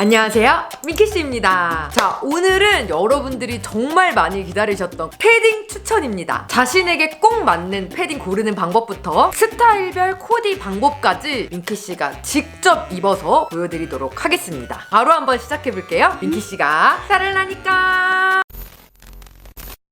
안녕하세요. 민키씨입니다. 자 오늘은 여러분들이 정말 많이 기다리셨던 패딩 추천입니다. 자신에게 꼭 맞는 패딩 고르는 방법부터 스타일별 코디 방법까지 민키씨가 직접 입어서 보여드리도록 하겠습니다. 바로 한번 시작해볼게요. 민키씨가 따를라니까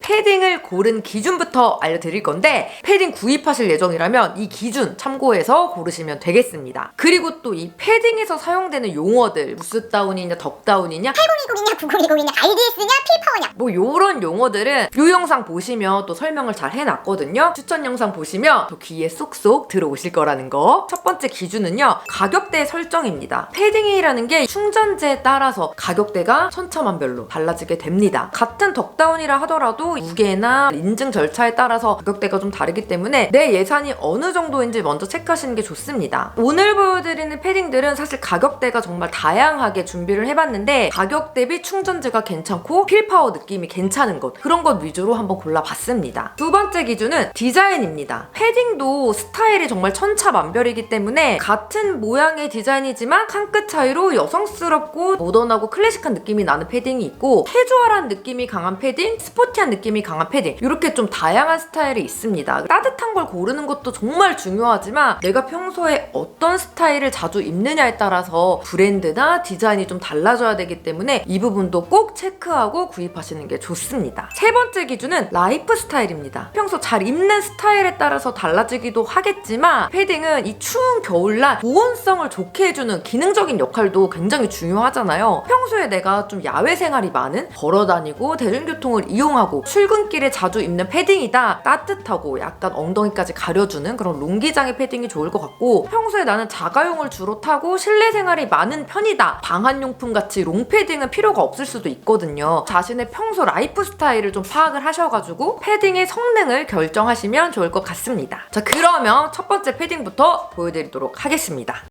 패딩을 고른 기준부터 알려드릴 건데 패딩 구입하실 예정이라면 이 기준 참고해서 고르시면 되겠습니다. 그리고 또 이 패딩에서 사용되는 용어들 무스다운이냐 덕다운이냐 8020이냐 9020이냐 RDS냐 필파워냐 뭐 요런 용어들은 요 영상 보시면 또 설명을 잘 해놨거든요. 추천 영상 보시면 또 귀에 쏙쏙 들어오실 거라는 거. 첫 번째 기준은요. 가격대 설정입니다. 패딩이라는 게 충전재에 따라서 가격대가 천차만별로 달라지게 됩니다. 같은 덕다운이라 하더라도 무게나 인증 절차에 따라서 가격대가 좀 다르기 때문에 내 예산이 어느 정도인지 먼저 체크하시는 게 좋습니다. 오늘 보여드리는 패딩들은 사실 가격대가 정말 다양하게 준비를 해봤는데 가격 대비 충전재가 괜찮고 필파워 느낌이 괜찮은 것 그런 것 위주로 한번 골라봤습니다. 두 번째 기준은 디자인입니다. 패딩도 스타일이 정말 천차만별이기 때문에 같은 모양의 디자인이지만 한 끗 차이로 여성스럽고 모던하고 클래식한 느낌이 나는 패딩이 있고 캐주얼한 느낌이 강한 패딩, 스포티한 느낌이 강한 패딩 이렇게 좀 다양한 스타일이 있습니다. 따뜻한 걸 고르는 것도 정말 중요하지만 내가 평소에 어떤 스타일을 자주 입느냐에 따라서 브랜드나 디자인이 좀 달라져야 되기 때문에 이 부분도 꼭 체크하고 구입하시는 게 좋습니다. 세 번째 기준은 라이프 스타일입니다. 평소 잘 입는 스타일에 따라서 달라지기도 하겠지만 패딩은 이 추운 겨울날 보온성을 좋게 해주는 기능적인 역할도 굉장히 중요하잖아요. 평소에 내가 좀 야외 생활이 많은 걸어 다니고 대중교통을 이용하고 출근길에 자주 입는 패딩이다. 따뜻하고 약간 엉덩이까지 가려주는 그런 롱기장의 패딩이 좋을 것 같고 평소에 나는 자가용을 주로 타고 실내 생활이 많은 편이다. 방한용품 같이 롱패딩은 필요가 없을 수도 있거든요. 자신의 평소 라이프 스타일을 좀 파악을 하셔가지고 패딩의 성능을 결정하시면 좋을 것 같습니다. 자 그러면 첫 번째 패딩부터 보여드리도록 하겠습니다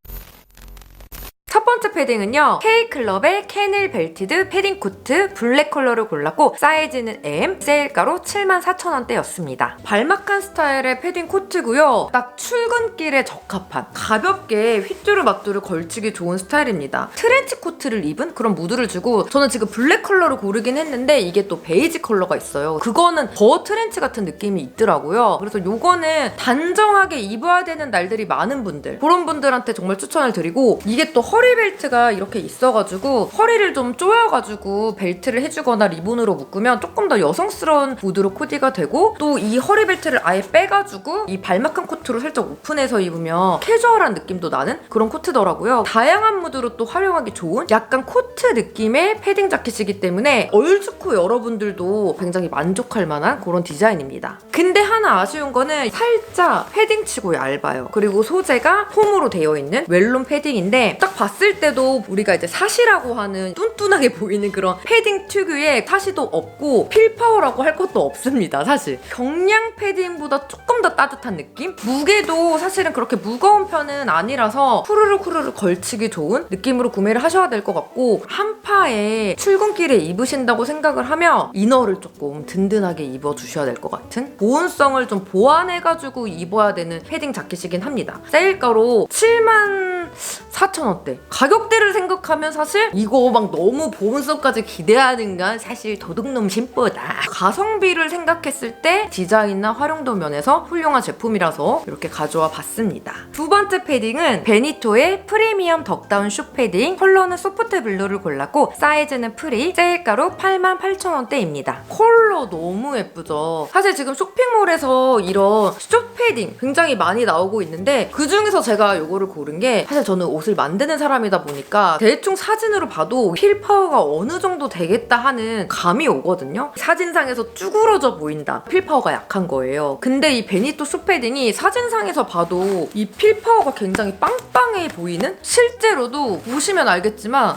첫 번째 패딩은요. K클럽의 캐닐 벨티드 패딩 코트 블랙 컬러를 골랐고 사이즈는 M, 세일가로 74,000원대였습니다. 발막한 스타일의 패딩 코트고요. 딱 출근길에 적합한 가볍게 휘뚜루 마뚜루 걸치기 좋은 스타일입니다. 트렌치 코트를 입은 그런 무드를 주고 저는 지금 블랙 컬러를 고르긴 했는데 이게 또 베이지 컬러가 있어요. 그거는 더 트렌치 같은 느낌이 있더라고요. 그래서 요거는 단정하게 입어야 되는 날들이 많은 분들 그런 분들한테 정말 추천을 드리고 이게 또 허리 벨트가 이렇게 있어가지고 허리를 좀 조여가지고 벨트를 해주거나 리본으로 묶으면 조금 더 여성스러운 무드로 코디가 되고 또 이 허리 벨트를 아예 빼가지고 이 발막한 코트로 살짝 오픈해서 입으면 캐주얼한 느낌도 나는 그런 코트더라고요. 다양한 무드로 또 활용하기 좋은 약간 코트 느낌의 패딩 자켓이기 때문에 얼죽고 여러분들도 굉장히 만족할 만한 그런 디자인입니다. 근데 하나 아쉬운 거는 살짝 패딩치고 얇아요. 그리고 소재가 폼으로 되어 있는 웰론 패딩인데 딱 봤을 때도 우리가 이제 사시라고 하는 뚠뚠하게 보이는 그런 패딩 특유의 사시도 없고 필파워라고 할 것도 없습니다. 사실 경량 패딩보다 조금 더 따뜻한 느낌? 무게도 사실은 그렇게 무거운 편은 아니라서 후루룩 후루룩 걸치기 좋은 느낌으로 구매를 하셔야 될 것 같고 한파에 출근길에 입으신다고 생각을 하면 이너를 조금 든든하게 입어주셔야 될 것 같은 보온성을 좀 보완해가지고 입어야 되는 패딩 자켓이긴 합니다. 세일가로 7만 4,000원대. 가격대를 생각하면 사실 이거 막 너무 보온성까지 기대하는 건 사실 도둑놈 심보다. 가성비를 생각했을 때 디자인이나 활용도 면에서 훌륭한 제품이라서 이렇게 가져와 봤습니다. 두 번째 패딩은 베니토의 프리미엄 덕다운 슈 패딩. 컬러는 소프트 블루를 골랐고 사이즈는 프리. 세일가로 88,000원대입니다. 컬러 너무 예쁘죠? 사실 지금 쇼핑몰에서 이런 슈 패딩 굉장히 많이 나오고 있는데 그 중에서 제가 이거를 고른 게 사실 저는 옷을 만드는 사람이다 보니까 대충 사진으로 봐도 힐 파워가 어느 정도 되겠다 하는 감이 오거든요. 사진상에서 쭈그러져 보인다. 필 파워가 약한 거예요. 근데 이 베니토 슈패딩이 사진상에서 봐도 이 필 파워가 굉장히 빵빵해 보이는 실제로도 보시면 알겠지만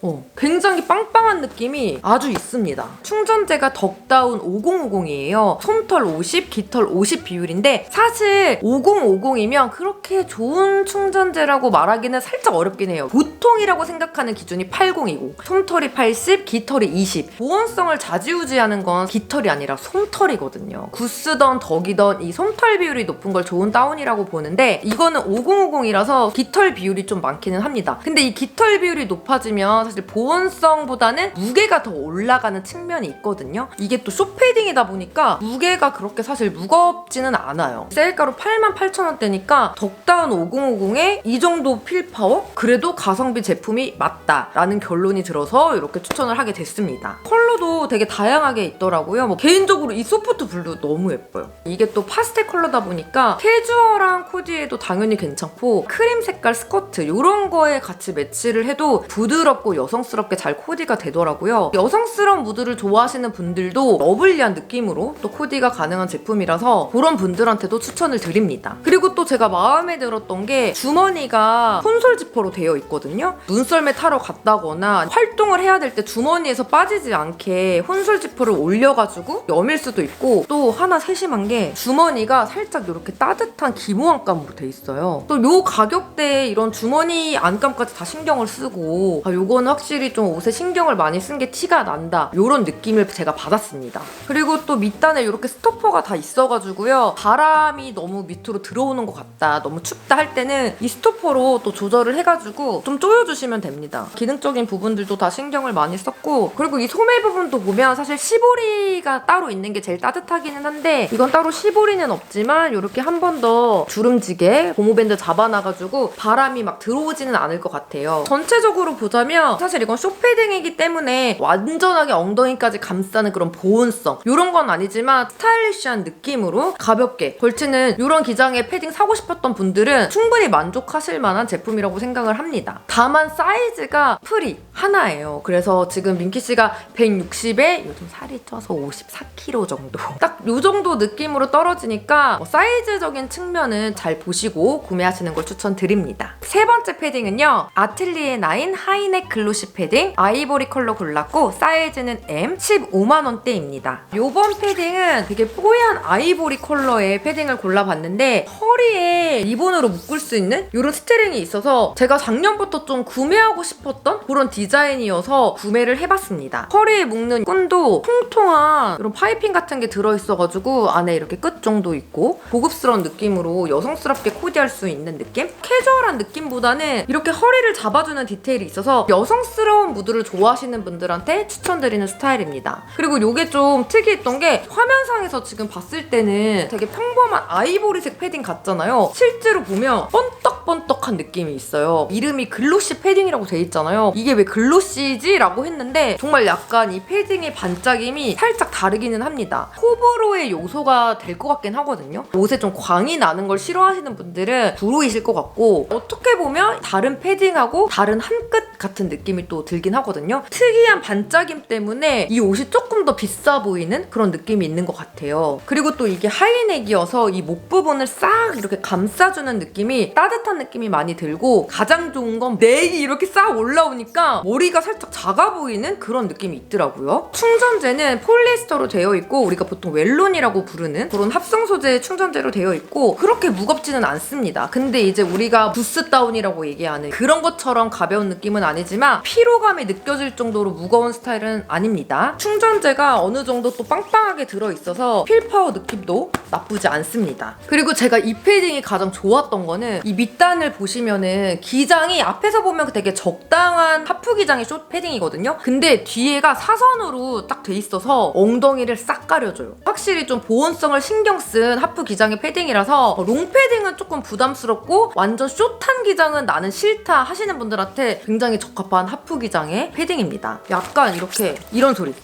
어, 굉장히 빵빵한 느낌이 아주 있습니다. 충전재가 덕다운 5050이에요. 솜털 50, 깃털 50 비율인데 사실 5050이면 그렇게 좋은 충전재라고 말하기는 살짝 어렵긴 해요. 보통이라고 생각하는 기준이 8020, 솜털이 80, 깃털이 20. 보온성을 좌지우지하는 건 깃털이 아니라 솜털이거든요. 구스던 덕이던 이 솜털 비율이 높은 걸 좋은 다운이라고 보는데 이거는 5050이라서 깃털 비율이 좀 많기는 합니다. 근데 이 깃털 비율이 높아지면 사실 보온성보다는 무게가 더 올라가는 측면이 있거든요. 이게 또 쇼패딩이다 보니까 무게가 그렇게 사실 무겁지는 않아요. 셀가로 88,000원대니까 덕다운 5050에 이 정도 필파워? 그래도 가성비 제품이 맞다라는 결론이 들어서 이렇게 추천을 하게 됐습니다. 컬러도 되게 다양하게 있더라고요. 뭐 개인적으로 이 소프트 블루 너무 예뻐요. 이게 또 파스텔 컬러다 보니까 캐주얼한 코디에도 당연히 괜찮고 크림 색깔 스커트 이런 거에 같이 매치를 해도 부드럽고 여성스럽게 잘 코디가 되더라고요. 여성스러운 무드를 좋아하시는 분들도 러블리한 느낌으로 또 코디가 가능한 제품이라서 그런 분들한테도 추천을 드립니다. 그리고 또 제가 마음에 들었던 게 주머니가 콘솔 지퍼로 되어 있거든요. 눈썰매 타러 갔다거나 활동을 해야 될 때 주머니에서 빠지지 않게 혼솔 지퍼를 올려가지고 여밀 수도 있고 또 하나 세심한 게 주머니가 살짝 이렇게 따뜻한 기모 안감으로 돼 있어요. 또 요 가격대에 이런 주머니 안감까지 다 신경을 쓰고 아 요거는 확실히 좀 옷에 신경을 많이 쓴 게 티가 난다 요런 느낌을 제가 받았습니다. 그리고 또 밑단에 이렇게 스토퍼가 다 있어가지고요 바람이 너무 밑으로 들어오는 것 같다 너무 춥다 할 때는 이 스토퍼로 또 조절을 해가지고 좀 조여주시면 됩니다. 기능적인 부분들도 다 신경을 많이 썼고 그리고 이 소매 부분도 보면 사실 시보리가 따로 있는 게 제일 따뜻하기는 한데 이건 따로 시보리는 없지만 이렇게 한 번 더 주름지게 고무밴드 잡아놔가지고 바람이 막 들어오지는 않을 것 같아요. 전체적으로 보자면 사실 이건 쇼패딩이기 때문에 완전하게 엉덩이까지 감싸는 그런 보온성 이런 건 아니지만 스타일리시한 느낌으로 가볍게 걸치는 이런 기장의 패딩 사고 싶었던 분들은 충분히 만족하실 만한 제품이라고 생각을 합니다. 다만 사이즈가 풀이 하나예요. 그래서 지금 민키 씨가 160에 요즘 살이 쪄서 54kg 정도. 딱 요 정도 느낌으로 떨어지니까 뭐 사이즈적인 측면은 잘 보시고 구매하시는 걸 추천드립니다. 세 번째 패딩은요. 아틀리에 나인 하이넥 글로 시 패딩 아이보리 컬러 골랐고 사이즈는 M 15만 원대입니다. 요번 패딩은 되게 뽀얀 아이보리 컬러의 패딩을 골라봤는데 허리에 리본으로 묶을 수 있는 이런 스트링이 있어서 제가 작년부터 좀 구매하고 싶었던 그런 디자인이어서 구매를 해봤습니다. 허리에 묶는 끈도 통통한 이런 파이핑 같은 게 들어있어가지고 안에 이렇게 끝 정도 있고 고급스러운 느낌으로 여성스럽게 코디할 수 있는 느낌? 캐주얼한 느낌보다는 이렇게 허리를 잡아주는 디테일이 있어서 여성 스러운 무드를 좋아하시는 분들한테 추천드리는 스타일입니다. 그리고 이게 좀 특이했던 게 화면상에서 지금 봤을 때는 되게 평범한 아이보리색 패딩 같잖아요. 실제로 보면 번떡번떡한 느낌이 있어요. 이름이 글로시 패딩이라고 돼 있잖아요. 이게 왜 글로시지? 라고 했는데 정말 약간 이 패딩의 반짝임이 살짝 다르기는 합니다. 호불호의 요소가 될 것 같긴 하거든요. 옷에 좀 광이 나는 걸 싫어하시는 분들은 불호이실 것 같고 어떻게 보면 다른 패딩하고 다른 한 끗 같은 느낌이 또 들긴 하거든요. 특이한 반짝임 때문에 이 옷이 조금 더 비싸 보이는 그런 느낌이 있는 것 같아요. 그리고 또 이게 하이넥이어서 이 목 부분을 싹 이렇게 감싸주는 느낌이 따뜻한 느낌이 많이 들고 가장 좋은 건 넥이 이렇게 싹 올라오니까 머리가 살짝 작아 보이는 그런 느낌이 있더라고요. 충전재는 폴리에스터로 되어 있고 우리가 보통 웰론이라고 부르는 그런 합성 소재의 충전재로 되어 있고 그렇게 무겁지는 않습니다. 근데 이제 우리가 부스 다운이라고 얘기하는 그런 것처럼 가벼운 느낌은 아니지만 피로감이 느껴질 정도로 무거운 스타일은 아닙니다. 충전재가 어느 정도 또 빵빵하게 들어있어서 필파워 느낌도 나쁘지 않습니다. 그리고 제가 이 패딩이 가장 좋았던 거는 이 밑단을 보시면은 기장이 앞에서 보면 되게 적당한 하프 기장의 숏 패딩이거든요. 근데 뒤에가 사선으로 딱 돼 있어서 엉덩이를 싹 가려줘요. 확실히 좀 보온성을 신경 쓴 하프 기장의 패딩이라서 롱 패딩은 조금 부담스럽고 완전 숏한 기장은 나는 싫다 하시는 분들한테 굉장히 적합한 하프 기장의 패딩입니다. 약간 이렇게 이런 소리.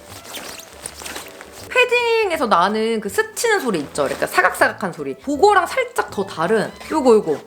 패딩에서 나는 그 스치는 소리 있죠. 그러니까 사각사각한 소리. 그거랑 살짝 더 다른 요거 요거.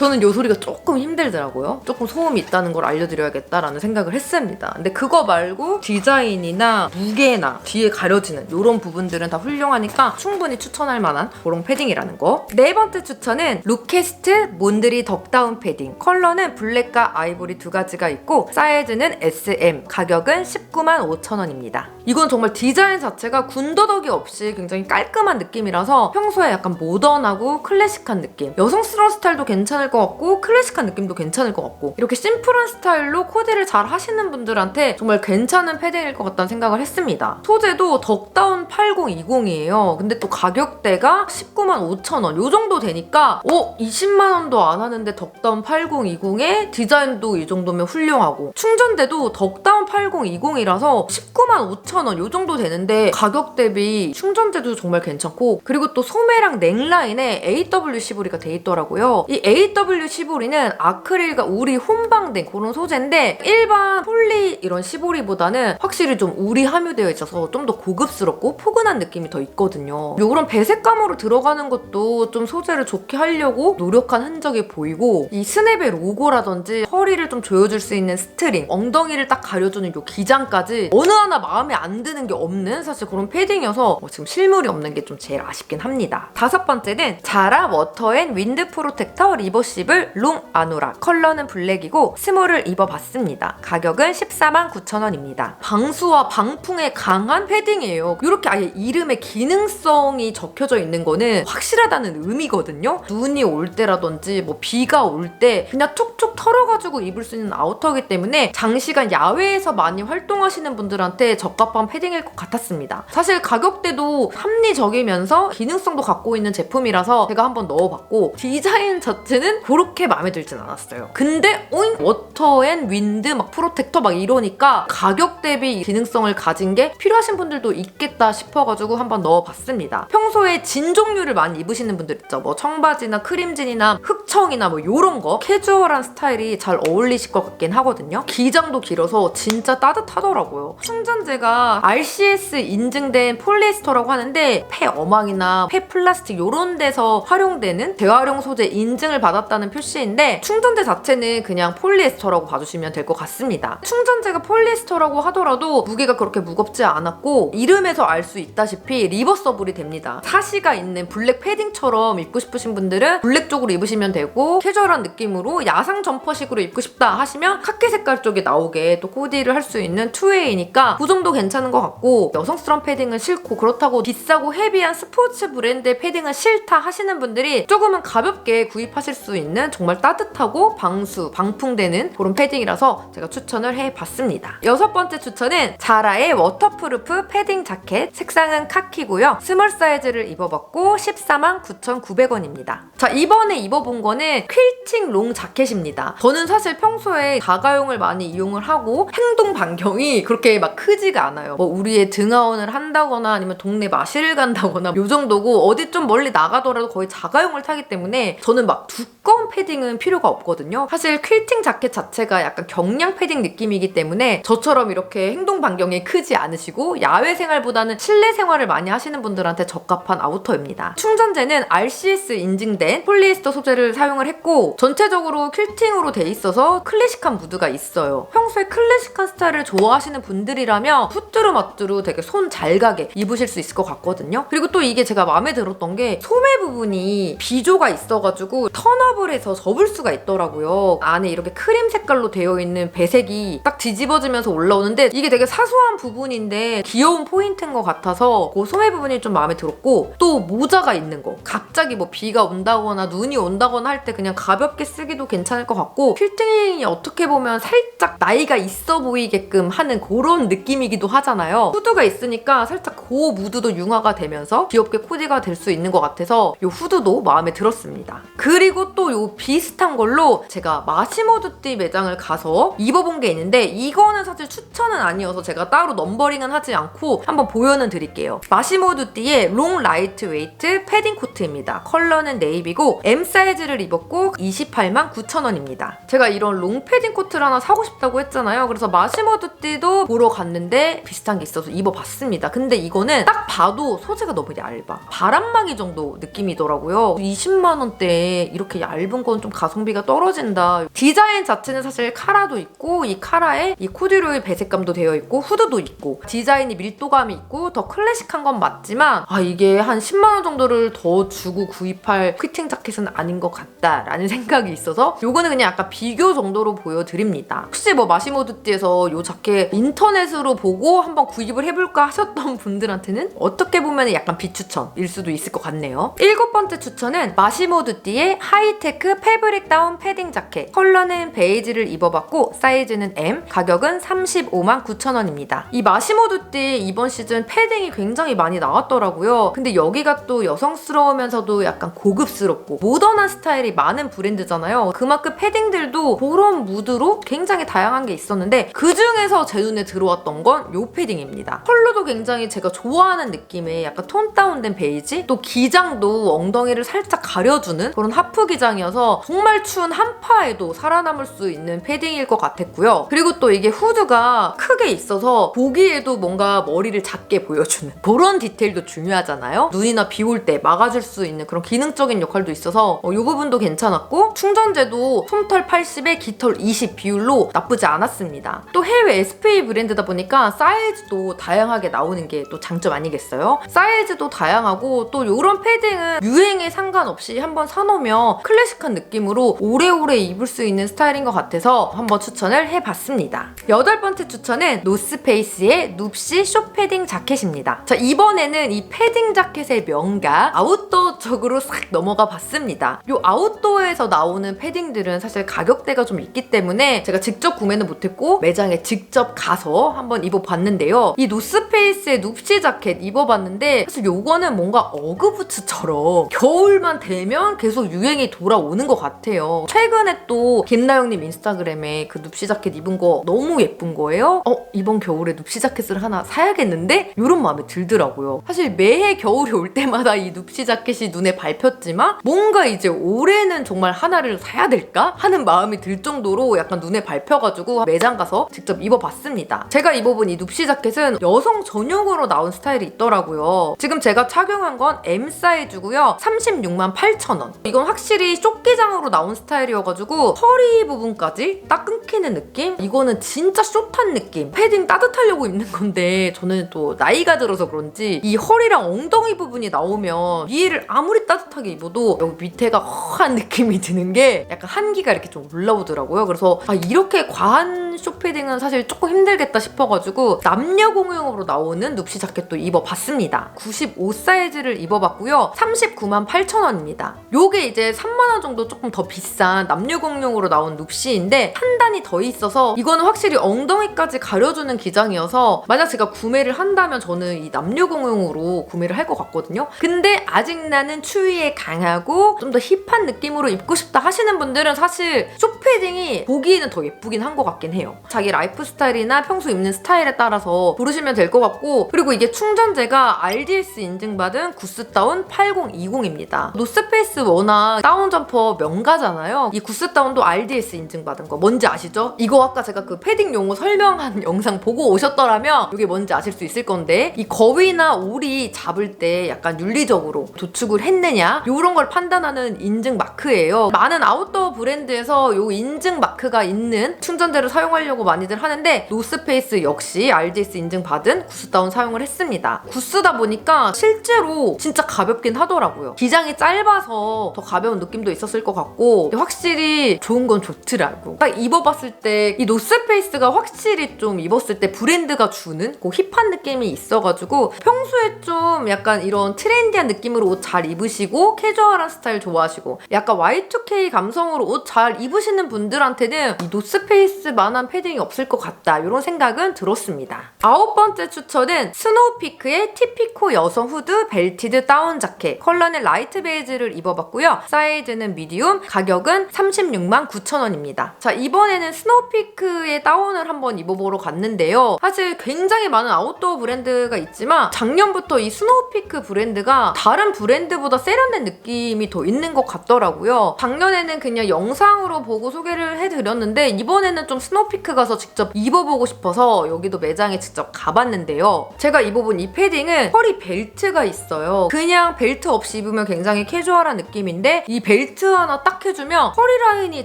저는 요 소리가 조금 힘들더라고요. 조금 소음이 있다는 걸 알려드려야겠다라는 생각을 했습니다. 근데 그거 말고 디자인이나 무게나 뒤에 가려지는 이런 부분들은 다 훌륭하니까 충분히 추천할 만한 그런 패딩이라는 거. 네 번째 추천은 루캐스트 몬드리 덕다운 패딩. 컬러는 블랙과 아이보리 두 가지가 있고 사이즈는 SM. 가격은 19만 5천 원입니다. 이건 정말 디자인 자체가 군더더기 없이 굉장히 깔끔한 느낌이라서 평소에 약간 모던하고 클래식한 느낌. 여성스러운 스타일도 괜찮을 것 같고 클래식한 느낌도 괜찮을 것 같고 이렇게 심플한 스타일로 코디를 잘 하시는 분들한테 정말 괜찮은 패딩일 것 같다는 생각을 했습니다. 소재도 덕다운 8020이에요. 근데 또 가격대가 19만 5천 원. 요 정도 되니까 어? 20만 원도 안 하는데 덕다운 8020에 디자인도 이 정도면 훌륭하고 충전대도 덕다운 8020이라서 19만 5천 원. 요 정도 되는데 가격 대비 충전대도 정말 괜찮고 그리고 또 소매랑 넥라인에 AW 시보리가 돼 있더라고요. 이 시보리는 아크릴과 울이 혼방된 그런 소재인데 일반 폴리 이런 시보리보다는 확실히 좀 울이 함유되어 있어서 좀 더 고급스럽고 포근한 느낌이 더 있거든요. 요런 배색감으로 들어가는 것도 좀 소재를 좋게 하려고 노력한 흔적이 보이고 이 스냅의 로고라든지 허리를 좀 조여줄 수 있는 스트링, 엉덩이를 딱 가려주는 요 기장까지 어느 하나 마음에 안 드는 게 없는 사실 그런 패딩이어서 뭐 지금 실물이 없는 게 좀 제일 아쉽긴 합니다. 다섯 번째는 자라 워터 앤 윈드 프로텍터 리버 시블 롱 아노라 컬러는 블랙이고 스몰을 입어봤습니다. 가격은 14만 9천 원입니다. 방수와 방풍에 강한 패딩이에요. 이렇게 아예 이름에 기능성이 적혀져 있는 거는 확실하다는 의미거든요. 눈이 올 때라든지 뭐 비가 올 때 그냥 툭툭 털어가지고 입을 수 있는 아우터이기 때문에 장시간 야외에서 많이 활동하시는 분들한테 적합한 패딩일 것 같았습니다. 사실 가격대도 합리적이면서 기능성도 갖고 있는 제품이라서 제가 한번 넣어봤고 디자인 자체는 그렇게 마음에 들진 않았어요. 근데 오잉 워터 앤 윈드 막 프로텍터 막 이러니까 가격 대비 기능성을 가진 게 필요하신 분들도 있겠다 싶어가지고 한번 넣어봤습니다. 평소에 진 종류를 많이 입으시는 분들 있죠. 뭐 청바지나 크림진이나 흑청이나 뭐 요런 거 캐주얼한 스타일이 잘 어울리실 것 같긴 하거든요. 기장도 길어서 진짜 따뜻하더라고요. 충전재가 RCS 인증된 폴리에스터라고 하는데 폐어망이나 폐플라스틱 요런 데서 활용되는 재활용 소재 인증을 받았다는 표시인데 충전재 자체는 그냥 폴리에스터라고 봐주시면 될 것 같습니다. 충전재가 폴리에스터라고 하더라도 무게가 그렇게 무겁지 않았고 이름에서 알 수 있다시피 리버서블이 됩니다. 사시가 있는 블랙 패딩처럼 입고 싶으신 분들은 블랙 쪽으로 입으시면 되고 캐주얼한 느낌으로 야상 점퍼 식으로 입고 싶다 하시면 카키 색깔 쪽에 나오게 또 코디를 할 수 있는 투웨이니까 그 정도 괜찮은 것 같고 여성스러운 패딩은 싫고 그렇다고 비싸고 헤비한 스포츠 브랜드의 패딩은 싫다 하시는 분들이 조금은 가볍게 구입하실 수 있는 정말 따뜻하고 방수, 방풍되는 그런 패딩이라서 제가 추천을 해봤습니다. 여섯 번째 추천은 자라의 워터프루프 패딩 자켓 색상은 카키고요. 스몰 사이즈를 입어봤고 14만 9,900원입니다. 자 이번에 입어본 거는 퀼팅 롱 자켓입니다. 저는 사실 평소에 가가용을 많이 이용을 하고 행동 반경이 그렇게 막 크지가 않아요. 뭐 우리의 등하원을 한다거나 아니면 동네 마실을 간다거나 요 정도고 어디 좀 멀리 나가더라도 거의 자가용을 타기 때문에 저는 막 두꺼운 패딩은 필요가 없거든요. 사실 퀼팅 자켓 자체가 약간 경량 패딩 느낌이기 때문에 저처럼 이렇게 행동 반경이 크지 않으시고 야외 생활보다는 실내 생활을 많이 하시는 분들한테 적합한 아우터입니다. 충전재는 RCS 인증된 폴리에스터 소재를 사용을 했고 전체적으로 퀼팅으로 돼 있어서 클래식한 무드가 있어요. 평소에 클래식한 스타일을 좋아하시는 분들이라면 푸뚜루 마뚜루 되게 손 잘 가게 입으실 수 있을 것 같거든요. 그리고 또 이게 제가 마음에 들었던 게 소매 부분이 비조가 있어가지고 턴업을 해서 접을 수가 있더라고요. 안에 이렇게 크림 색깔로 되어 있는 배색이 딱 뒤집어지면서 올라오는데 이게 되게 사소한 부분인데 귀여운 포인트인 것 같아서 그 소매 부분이 좀 마음에 들었고 또 모자가 있는 거 갑자기 뭐 비가 온다거나 눈이 온다거나 할 때 그냥 가볍게 쓰기도 괜찮을 것 같고 필팅이 어떻게 보면 살짝 나이가 있어 보이게끔 하는 그런 느낌이기도 하잖아요 후드가 있으니까 살짝 그 무드도 융화가 되면서 귀엽게 코디가 될 수 있는 것 같아서 이 후드도 마음에 들었습니다 그리고 또 이 비슷한 걸로 제가 마시모두띠 매장을 가서 입어본 게 있는데 이거는 사실 추천은 아니어서 제가 따로 넘버링은 하지 않고 한번 보여는 드릴게요. 마시모두띠의 롱 라이트 웨이트 패딩 코트입니다. 컬러는 네이비고 M 사이즈를 입었고 28만 9천 원입니다. 제가 이런 롱 패딩 코트를 하나 사고 싶다고 했잖아요. 그래서 마시모두띠도 보러 갔는데 비슷한 게 있어서 입어봤습니다. 근데 이거는 딱 봐도 소재가 너무 얇아. 바람막이 정도 느낌이더라고요. 20만 원대에 이렇게 얇은 건 좀 가성비가 떨어진다. 디자인 자체는 사실 카라도 있고 이 카라에 이 코듀로이 배색감도 되어 있고 후드도 있고 디자인이 밀도감이 있고 더 클래식한 건 맞지만 아 이게 한 10만 원 정도를 더 주고 구입할 퀴팅 자켓은 아닌 것 같다라는 생각이 있어서 요거는 그냥 약간 비교 정도로 보여드립니다. 혹시 뭐 마시모드띠에서 요 자켓 인터넷으로 보고 한번 구입을 해볼까 하셨던 분들한테는 어떻게 보면 약간 비추천일 수도 있을 것 같네요. 일곱 번째 추천은 마시모드띠의 하이 하이테크 패브릭 다운 패딩 자켓 컬러는 베이지를 입어봤고 사이즈는 M 가격은 35만 9천 원입니다. 이 마시모두띠 이번 시즌 패딩이 굉장히 많이 나왔더라고요. 근데 여기가 또 여성스러우면서도 약간 고급스럽고 모던한 스타일이 많은 브랜드잖아요. 그만큼 패딩 들도 그런 무드로 굉장히 다양한 게 있었는데 그 중에서 제 눈에 들어왔던 건 이 패딩입니다. 컬러도 굉장히 제가 좋아하는 느낌의 약간 톤 다운된 베이지 또 기장도 엉덩이를 살짝 가려주는 그런 하프 기장이어서 정말 추운 한파에도 살아남을 수 있는 패딩일 것 같았고요. 그리고 또 이게 후드가 크게 있어서 보기에도 뭔가 머리를 작게 보여주는 그런 디테일도 중요하잖아요. 눈이나 비 올 때 막아줄 수 있는 그런 기능적인 역할도 있어서 이 부분도 괜찮았고 충전재도 솜털 80에 깃털 20 비율로 나쁘지 않았습니다. 또 해외 SPA 브랜드다 보니까 사이즈도 다양하게 나오는 게 또 장점 아니겠어요? 사이즈도 다양하고 또 이런 패딩은 유행에 상관없이 한번 사놓으면 클래식한 느낌으로 오래오래 입을 수 있는 스타일인 것 같아서 한번 추천을 해봤습니다. 여덟 번째 추천은 노스페이스의 눕시 쇼 패딩 자켓입니다. 자 이번에는 이 패딩 자켓의 명가 아웃도어 쪽으로 싹 넘어가 봤습니다. 이 아웃도어에서 나오는 패딩들은 사실 가격대가 좀 있기 때문에 제가 직접 구매는 못했고 매장에 직접 가서 한번 입어봤는데요. 이 노스페이스의 눕시 자켓 입어봤는데 사실 요거는 뭔가 어그부츠처럼 겨울만 되면 계속 유행이 돌아오는 것 같아요. 최근에 또 김나영님 인스타그램에 그 눕시 자켓 입은 거 너무 예쁜 거예요. 어 이번 겨울에 눕시 자켓을 하나 사야겠는데 이런 마음이 들더라고요. 사실 매해 겨울이 올 때마다 이 눕시 자켓이 눈에 밟혔지만 뭔가 이제 올해는 정말 하나를 사야 될까 하는 마음이 들 정도로 약간 눈에 밟혀가지고 매장 가서 직접 입어봤습니다. 제가 입어본 이 눕시 자켓은 여성 전용으로 나온 스타일이 있더라고요. 지금 제가 착용한 건 M 사이즈고요. 36만 8천 원. 이건 확실히 쇼기장으로 나온 스타일이어가지고 허리 부분까지 딱 끊기는 느낌? 이거는 진짜 숏한 느낌. 패딩 따뜻하려고 입는 건데 저는 또 나이가 들어서 그런지 이 허리랑 엉덩이 부분이 나오면 위를 아무리 따뜻하게 입어도 여기 밑에가 허한 느낌이 드는 게 약간 한기가 이렇게 좀 올라오더라고요. 그래서 아, 이렇게 과한 쇼패딩은 사실 조금 힘들겠다 싶어가지고 남녀 공용으로 나오는 눕시 자켓도 입어봤습니다. 95 사이즈를 입어봤고요. 39만 8천 원입니다. 요게 이제 3만 원 정도 조금 더 비싼 남녀 공용으로 나온 눕시인데 한 단이 더 있어서 이거는 확실히 엉덩이까지 가려주는 기장이어서 만약 제가 구매를 한다면 저는 이 남녀 공용으로 구매를 할 것 같거든요. 근데 아직 나는 추위에 강하고 좀 더 힙한 느낌으로 입고 싶다 하시는 분들은 사실 쇼패딩이 보기에는 더 예쁘긴 한 것 같긴 해요. 자기 라이프 스타일이나 평소 입는 스타일에 따라서 고르시면 될 것 같고 그리고 이게 충전재가 RDS 인증받은 구스다운 8020입니다. 노스페이스 워낙 다운 점퍼 명가잖아요. 이 구스다운도 RDS 인증받은 거 뭔지 아시죠? 이거 아까 제가 그 패딩 용어 설명한 영상 보고 오셨더라면 이게 뭔지 아실 수 있을 건데 이 거위나 오리 잡을 때 약간 윤리적으로 도축을 했느냐 이런 걸 판단하는 인증 마크예요. 많은 아웃도어 브랜드에서 이 인증 마크가 있는 충전재를 사용 하려고 많이들 하는데 노스페이스 역시 RDS 인증 받은 구스다운 사용을 했습니다. 구스다 보니까 실제로 진짜 가볍긴 하더라고요. 기장이 짧아서 더 가벼운 느낌도 있었을 것 같고 확실히 좋은 건 좋더라고. 딱 입어봤을 때 이 노스페이스가 확실히 좀 입었을 때 브랜드가 주는 그 힙한 느낌이 있어가지고 평소에 좀 약간 이런 트렌디한 느낌으로 옷 잘 입으시고 캐주얼한 스타일 좋아하시고 약간 Y2K 감성으로 옷 잘 입으시는 분들한테는 이 노스페이스만한 패딩이 없을 것 같다 이런 생각은 들었습니다. 아홉 번째 추천은 스노우피크의 티피코 여성 후드 벨티드 다운 자켓 컬러는 라이트 베이지를 입어봤고요. 사이즈는 미디움, 가격은 36만 9천 원입니다. 자 이번에는 스노우피크의 다운을 한번 입어보러 갔는데요. 사실 굉장히 많은 아웃도어 브랜드가 있지만 작년부터 이 스노우피크 브랜드가 다른 브랜드보다 세련된 느낌이 더 있는 것 같더라고요. 작년에는 그냥 영상으로 보고 소개를 해드렸는데 이번에는 좀 스노우 피크 가서 직접 입어보고 싶어서 여기도 매장에 직접 가봤는데요. 제가 입어본 이 패딩은 허리 벨트가 있어요. 그냥 벨트 없이 입으면 굉장히 캐주얼한 느낌인데 이 벨트 하나 딱 해주면 허리 라인이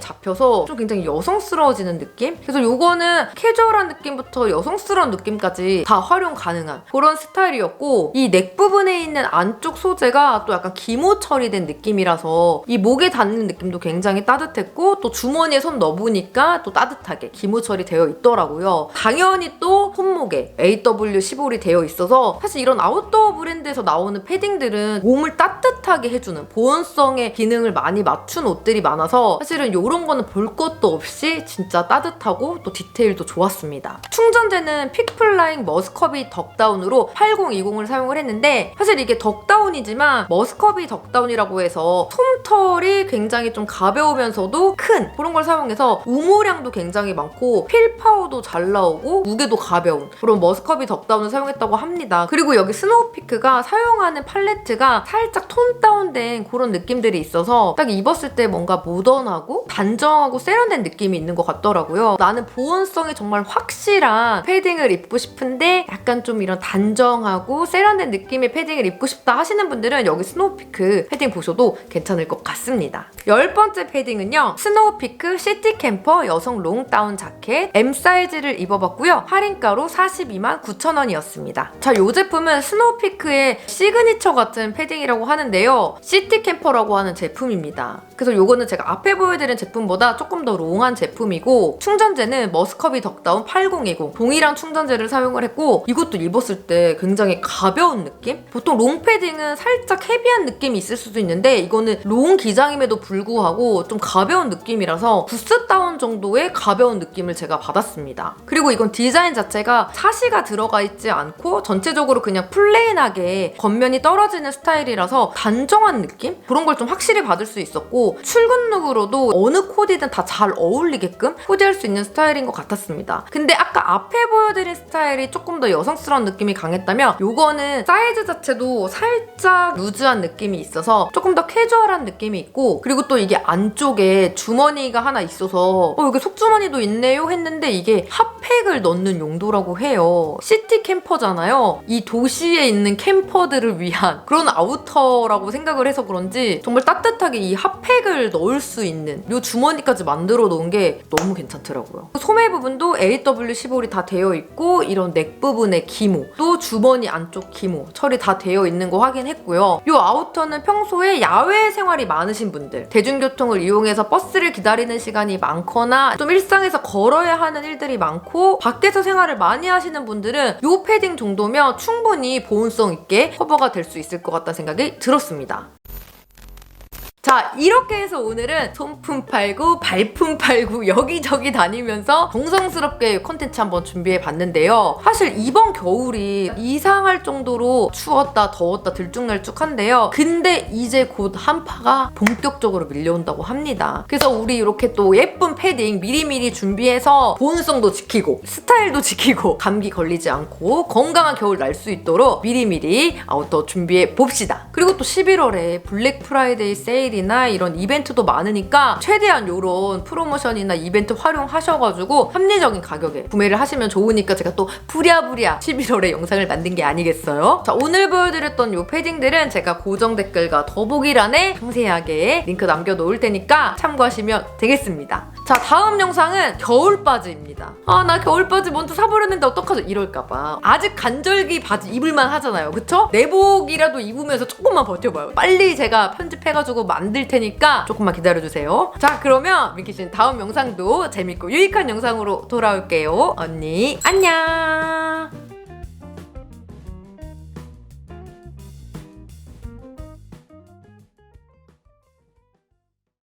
잡혀서 좀 굉장히 여성스러워지는 느낌? 그래서 요거는 캐주얼한 느낌부터 여성스러운 느낌까지 다 활용 가능한 그런 스타일이었고 이 넥 부분에 있는 안쪽 소재가 또 약간 기모 처리된 느낌이라서 이 목에 닿는 느낌도 굉장히 따뜻했고 또 주머니에 손 넣어보니까 또 따뜻하게 기모 처리되어 있더라고요. 당연히 또 손목에 AW15이 되어 있어서 사실 이런 아웃도어 브랜드에서 나오는 패딩들은 몸을 따뜻하게 해주는 보온성의 기능을 많이 맞춘 옷들이 많아서 사실은 이런 거는 볼 것도 없이 진짜 따뜻하고 또 디테일도 좋았습니다. 충전재는 픽플라잉 머스커비 덕다운으로 8020을 사용을 했는데 사실 이게 덕다운이지만 머스커비 덕다운이라고 해서 솜털이 굉장히 좀 가벼우면서도 큰 그런 걸 사용해서 우모량도 굉장히 많고 필파워도 잘 나오고 무게도 가벼운 그런 머스커비 덕다운을 사용했다고 합니다. 그리고 여기 스노우피크가 사용하는 팔레트가 살짝 톤 다운된 그런 느낌들이 있어서 딱 입었을 때 뭔가 모던하고 단정하고 세련된 느낌이 있는 것 같더라고요. 나는 보온성이 정말 확실한 패딩을 입고 싶은데 약간 좀 이런 단정하고 세련된 느낌의 패딩을 입고 싶다 하시는 분들은 여기 스노우피크 패딩 보셔도 괜찮을 것 같습니다. 열 번째 패딩은요. 스노우피크 시티 캠퍼 여성 롱다운 자켓 M 사이즈를 입어봤고요. 할인가로 42만 9천 원이었습니다. 자, 이 제품은 스노우피크의 시그니처 같은 패딩이라고 하는데요. 시티 캠퍼라고 하는 제품입니다. 그래서 이거는 제가 앞에 보여드린 제품보다 조금 더 롱한 제품이고 충전재는 머스커비 덕다운 8020 동일한 충전재를 사용을 했고 이것도 입었을 때 굉장히 가벼운 느낌? 보통 롱 패딩은 살짝 헤비한 느낌이 있을 수도 있는데 이거는 롱 기장임에도 불구하고 좀 가벼운 느낌이라서 부스 다운 정도의 가벼운 느낌을 제가 받았습니다. 그리고 이건 디자인 자체가 사시가 들어가 있지 않고 전체적으로 그냥 플레인하게 겉면이 떨어지는 스타일이라서 단정한 느낌? 그런 걸 좀 확실히 받을 수 있었고 출근 룩으로도 어느 코디든 다 잘 어울리게끔 코디할 수 있는 스타일인 것 같았습니다. 근데 아까 앞에 보여드린 스타일이 조금 더 여성스러운 느낌이 강했다면 요거는 사이즈 자체도 살짝 루즈한 느낌이 있어서 조금 더 캐주얼한 느낌이 있고 그리고 또 이게 안쪽에 주머니가 하나 있어서 어 여기 속주머니도 있네요 했는데 이게 핫팩을 넣는 용도라고 해요. 시티 캠퍼잖아요. 이 도시에 있는 캠퍼들을 위한 그런 아우터라고 생각을 해서 그런지 정말 따뜻하게 이 핫팩 을 넣을 수 있는 이 주머니까지 만들어 놓은 게 너무 괜찮더라고요. 소매 부분도 AW15이 다 되어 있고 이런 넥 부분의 기모 또 주머니 안쪽 기모 처리 다 되어 있는 거 확인했고요. 이 아우터는 평소에 야외 생활이 많으신 분들 대중교통을 이용해서 버스를 기다리는 시간이 많거나 좀 일상에서 걸어야 하는 일들이 많고 밖에서 생활을 많이 하시는 분들은 이 패딩 정도면 충분히 보온성 있게 커버가 될 수 있을 것 같다는 생각이 들었습니다. 자 이렇게 해서 오늘은 손품 팔고 발품 팔고 여기저기 다니면서 정성스럽게 콘텐츠 한번 준비해 봤는데요. 사실 이번 겨울이 이상할 정도로 추웠다 더웠다 들쭉날쭉한데요. 근데 이제 곧 한파가 본격적으로 밀려온다고 합니다. 그래서 우리 이렇게 또 예쁜 패딩 미리미리 준비해서 보온성도 지키고 스타일도 지키고 감기 걸리지 않고 건강한 겨울 날 수 있도록 미리미리 아우터 준비해 봅시다. 그리고 또 11월에 블랙 프라이데이 세일이나 이런 이벤트도 많으니까 최대한 이런 프로모션이나 이벤트 활용하셔가지고 합리적인 가격에 구매를 하시면 좋으니까 제가 또 부랴부랴 11월에 영상을 만든 게 아니겠어요? 자 오늘 보여드렸던 이 패딩들은 제가 고정 댓글과 더보기란에 상세하게 링크 남겨놓을 테니까 참고하시면 되겠습니다. 자 다음 영상은 겨울 바지입니다. 아 나 겨울 바지 먼저 사버렸는데 어떡하죠? 이럴까봐 아직 간절기 바지 입을만 하잖아요. 그쵸? 내복이라도 입으면서 조금만 버텨봐요. 빨리 제가 편집해가지고 만들 테니까 조금만 기다려주세요. 자 그러면 민키씨는 다음 영상도 재밌고 유익한 영상으로 돌아올게요. 언니 안녕.